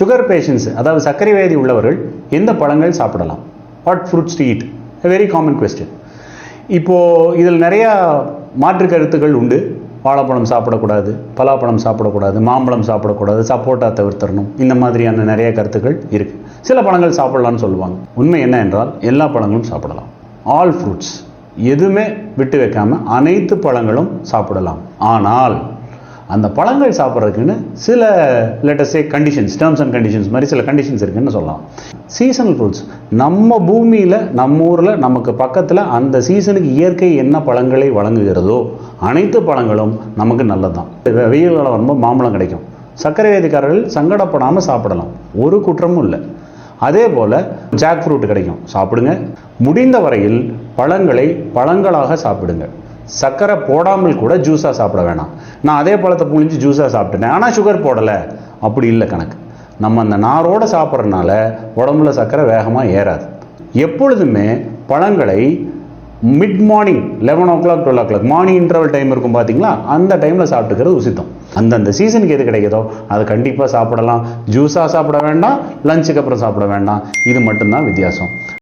Sugar patients அதாவது சர்க்கரை வியாதி உள்ளவர்கள் எந்த பழங்கள் சாப்பிடலாம்? What fruits to eat very common question இப்போது இதில் நிறையா மாற்று கருத்துக்கள் உண்டு. வாழைப்பழம் சாப்பிடக்கூடாது பலாப்பழம் சாப்பிடக்கூடாது மாம்பழம் சாப்பிடக்கூடாது சப்போட்டா தவிர்த்தரணும் இந்த மாதிரியான நிறைய கருத்துக்கள் இருக்குது சில பழங்கள் சாப்பிடலாம்னு சொல்லுவாங்க. உண்மை என்ன என்றால் எல்லா பழங்களும் சாப்பிடலாம். ஆல் ஃப்ரூட்ஸ் எதுவுமே விட்டு வைக்காமல் அனைத்து பழங்களும் சாப்பிடலாம். ஆனால் அந்த பழங்கள் சாப்பிட்றதுக்குன்னு சில லேட்டஸ்டே கண்டிஷன்ஸ் டேர்ம்ஸ் அண்ட் கண்டிஷன்ஸ் மாதிரி சில கண்டிஷன்ஸ் இருக்குன்னு சொல்லலாம். சீசனல் ஃப்ரூட்ஸ் நம்ம பூமியில் நம்ம ஊரில் நமக்கு பக்கத்தில் அந்த சீசனுக்கு இயற்கை என்ன பழங்களை வழங்குகிறதோ அனைத்து பழங்களும் நமக்கு நல்லது தான் வெயில் காலம் வரும்போது மாம்பழம் கிடைக்கும். சர்க்கரை வியாதிக்காரர்கள் சங்கடப்படாமல் சாப்பிடலாம். ஒரு குற்றமும் இல்லை. அதே போல் ஜாக் ஃப்ரூட் கிடைக்கும். சாப்பிடுங்க. முடிந்த வரையில் பழங்களை பழங்களாக சாப்பிடுங்க. சர்க்கரை போடாமல் கூட ஜூஸாக சாப்பிட வேணாம். நான் அதே பழத்தை புழிஞ்சு ஜூஸாக சாப்பிட்டேன் ஆனால் சுகர் போடலை. அப்படி இல்லை கணக்கு. நம்ம அந்த நாரோடு சாப்பிட்றதுனால உடம்புல சர்க்கரை வேகமாக ஏறாது. எப்பொழுதுமே பழங்களை mid morning eleven o'clock twelve o'clock morning interval time இருக்கும் பார்த்தீங்களா அந்த டைமில் சாப்பிட்டுக்கிறது உசித்தம். அந்தந்த சீசனுக்கு எது கிடைக்குதோ அதை கண்டிப்பாக சாப்பிடலாம். ஜூஸாக சாப்பிட வேண்டாம். லஞ்சுக்கு அப்புறம் சாப்பிட வேண்டாம். இது மட்டும்தான் வித்தியாசம்.